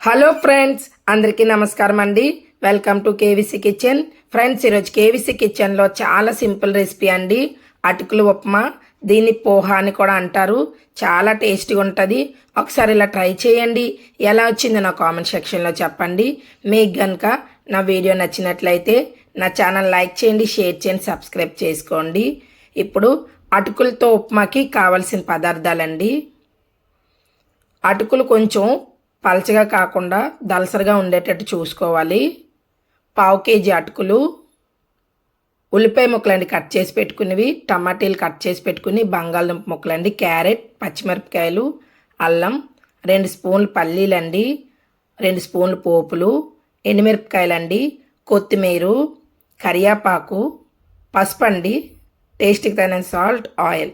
Hello friends అందరికీ నమస్కారం అండి. Welcome to KVC kitchen friends ఈరోజు కేవీసీ కిచెన్లో చాలా సింపుల్ రెసిపీ అండి. అటుకులు ఉప్మా దీన్ని పోహా అని కూడా అంటారు. చాలా టేస్టీగా ఉంటుంది. ఒకసారి ఇలా ట్రై చేయండి. ఎలా వచ్చిందో నా కామెంట్ సెక్షన్లో చెప్పండి. మీకు కనుక నా వీడియో నచ్చినట్లయితే నా ఛానల్ లైక్ చేయండి షేర్ చేయండి సబ్స్క్రైబ్ చేసుకోండి. ఇప్పుడు అటుకులతో ఉప్మాకి కావలసిన పదార్థాలండి. అటుకులు కొంచెం పలచగా కాకుండా దలసరిగా ఉండేటట్టు చూసుకోవాలి. పావు కేజీ అటుకులు ఉల్లిపాయ ముక్కలండి కట్ చేసి పెట్టుకునేవి టమాటీలు కట్ చేసి పెట్టుకుని బంగాళదుంప ముక్కలండి క్యారెట్ పచ్చిమిరపకాయలు అల్లం రెండు స్పూన్లు పల్లీలండి రెండు స్పూన్లు పోపులు ఎండుమిరపకాయలండి కొత్తిమీర కరియాపాకు పసుపు అండి టేస్ట్కి తగిన సాల్ట్ ఆయిల్.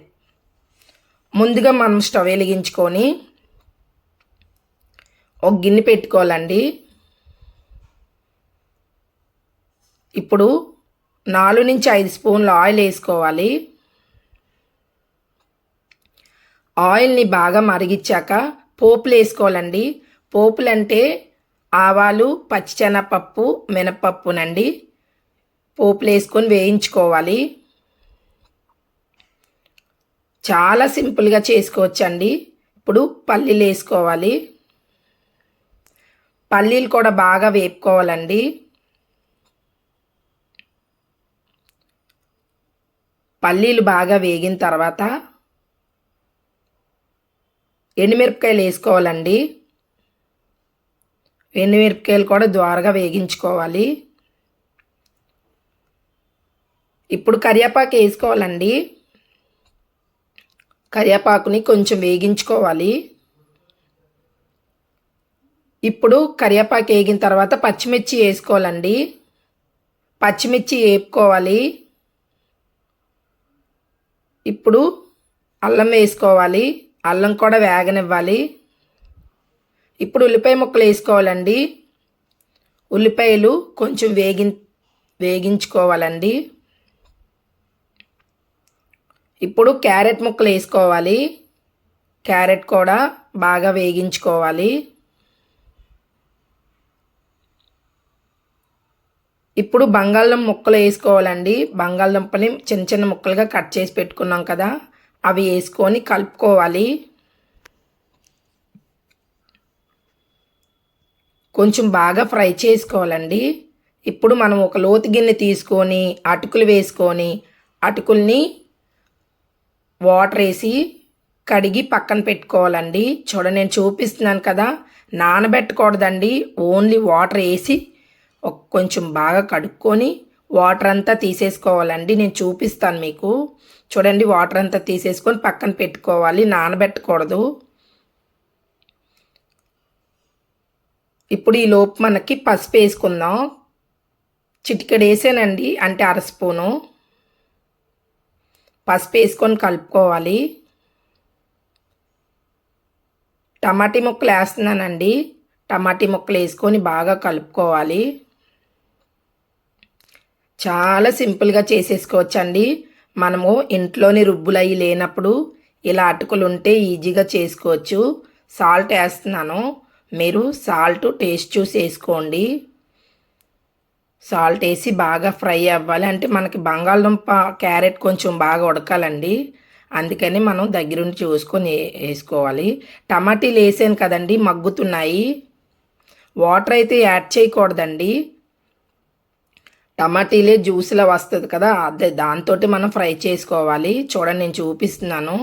ముందుగా మనం స్టవ్ వెలిగించుకొని ఒక గిన్నె పెట్టుకోవాలండి. ఇప్పుడు నాలుగు నుంచి ఐదు స్పూన్ల ఆయిల్ వేసుకోవాలి. ఆయిల్ని బాగా మరిగించాక పోపులు వేసుకోవాలండి. పోపులు అంటే ఆవాలు పచ్చిశనగపప్పు మినపప్పునండి. పోపులు వేసుకొని వేయించుకోవాలి. చాలా సింపుల్గా చేసుకోవచ్చండి. ఇప్పుడు పల్లీలు వేసుకోవాలి. పల్లీలు కూడా బాగా వేపుకోవాలండి. పల్లీలు బాగా వేగిన తర్వాత ఎండుమిరపకాయలు వేసుకోవాలండి. ఎండుమిరపకాయలు కూడా ద్వారగా వేగించుకోవాలి. ఇప్పుడు కరివేపాకు వేసుకోవాలండి. కరివేపాకుని కొంచెం వేగించుకోవాలి. ఇప్పుడు కరివేపాకు వేగిన తర్వాత పచ్చిమిర్చి వేసుకోవాలండి. పచ్చిమిర్చి వేపుకోవాలి. ఇప్పుడు అల్లం వేసుకోవాలి. అల్లం కూడా వేగనివ్వాలి. ఇప్పుడు ఉల్లిపాయ ముక్కలు వేసుకోవాలండి. ఉల్లిపాయలు కొంచెం వేగి వేగించుకోవాలండి. ఇప్పుడు క్యారెట్ ముక్కలు వేసుకోవాలి. క్యారెట్ కూడా బాగా వేగించుకోవాలి. ఇప్పుడు బంగాళం ముక్కలు వేసుకోవాలండి. బంగాళదుంపని చిన్న చిన్న ముక్కలుగా కట్ చేసి పెట్టుకున్నాం కదా అవి వేసుకొని కలుపుకోవాలి. కొంచెం బాగా ఫ్రై చేసుకోవాలండి. ఇప్పుడు మనం ఒక లోతు గిన్నె తీసుకొని అటుకులు వేసుకొని అటుకుల్ని వాటర్ వేసి కడిగి పక్కన పెట్టుకోవాలండి. చూడ నేను చూపిస్తున్నాను కదా నానబెట్టకూడదండి. ఓన్లీ వాటర్ వేసి కొంచెం బాగా కడుక్కొని వాటర్ అంతా తీసేసుకోవాలండి. నేను చూపిస్తాను మీకు. చూడండి వాటర్ అంతా తీసేసుకొని పక్కన పెట్టుకోవాలి. నానబెట్టకూడదు. ఇప్పుడు ఈ లోపు మనకి పసుపు వేసుకుందాం. చిటికెడు వేసానండి అంటే అర స్పూను. పసుపు వేసుకొని కలుపుకోవాలి. టమాటీ ముక్కలు వేస్తున్నానండి. టమాటీ ముక్కలు వేసుకొని బాగా కలుపుకోవాలి. చాలా సింపుల్గా చేసేసుకోవచ్చండి. మనము ఇంట్లోని రుబ్బులు అవి లేనప్పుడు ఇలా అటుకులు ఉంటే ఈజీగా చేసుకోవచ్చు. సాల్ట్ వేస్తున్నాను మీరు సాల్ట్ టేస్ట్ చూసి వేసుకోండి. సాల్ట్ వేసి బాగా ఫ్రై అవ్వాలి. అంటే మనకి బంగాళదుంప క్యారెట్ కొంచెం బాగా ఉడకాలండి. అందుకని మనం దగ్గరుండి చూసుకొని వేసుకోవాలి. టమాటీలు వేసాను కదండి మగ్గుతున్నాయి. వాటర్ అయితే యాడ్ చేయకూడదండి. టమాటీలే జ్యూస్లో వస్తుంది కదా అదే దాంతో మనం ఫ్రై చేసుకోవాలి. చూడండి నేను చూపిస్తున్నాను.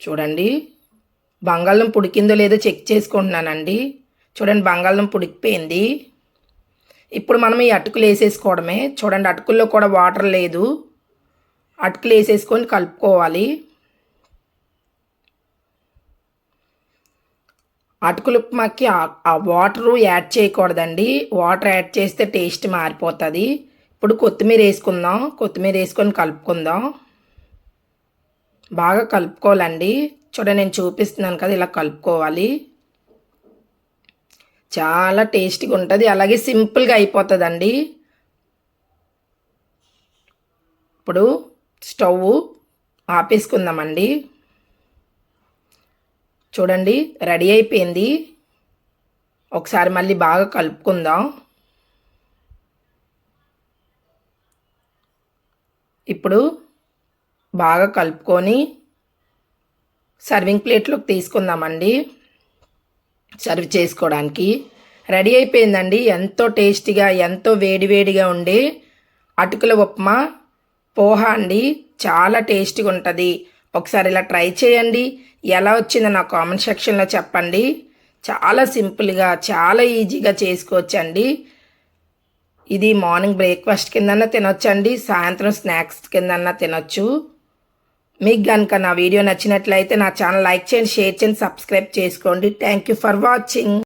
చూడండి బంగాళం పుడికిందో లేదో చెక్ చేసుకుంటున్నానండి. చూడండి బంగాళం పుడికిపోయింది. ఇప్పుడు మనం ఈ అటుకులు వేసేసుకోవడమే. చూడండి అటుకుల్లో కూడా వాటర్ లేదు. అటుకులు వేసేసుకొని కలుపుకోవాలి. అటుకులు ఉప్మాకి ఆ వాటరు యాడ్ చేయకూడదండి. వాటర్ యాడ్ చేస్తే టేస్ట్ మారిపోతుంది. ఇప్పుడు కొత్తిమీర వేసుకుందాం. కొత్తిమీర వేసుకొని కలుపుకుందాం. బాగా కలుపుకోవాలండి. చూడ నేను చూపిస్తున్నాను కదా ఇలా కలుపుకోవాలి. చాలా టేస్టీగా ఉంటుంది. అలాగే సింపుల్గా అయిపోతుందండి. ఇప్పుడు స్టవ్ ఆపేసుకుందామండి. చూడండి రెడీ అయిపోయింది. ఒకసారి మళ్ళీ బాగా కలుపుకుందాం. ఇప్పుడు బాగా కలుపుకొని సర్వింగ్ ప్లేట్లోకి తీసుకుందామండి. సర్వ్ చేసుకోవడానికి. రెడీ అయిపోయిందండి. ఎంతో టేస్టీగా ఎంతో వేడివేడిగా ఉండే అటుకుల ఉప్మా. పోహా అండి. చాలా టేస్టీగా ఉంటుంది. ఒకసారి ఇలా ట్రై చేయండి. ఎలా వచ్చిందో నా కామెంట్ సెక్షన్లో చెప్పండి. చాలా సింపుల్గా చాలా ఈజీగా చేసుకోవచ్చండి. ఇది మార్నింగ్ బ్రేక్ఫాస్ట్ కిందన్నా తినొచ్చండి. సాయంత్రం స్నాక్స్ కిందన్నా తినొచ్చు. మీకు కనుక నా వీడియో నచ్చినట్లయితే నా ఛానల్ లైక్ చేయండి షేర్ చేయండి సబ్స్క్రైబ్ చేసుకోండి. Thank you for watching.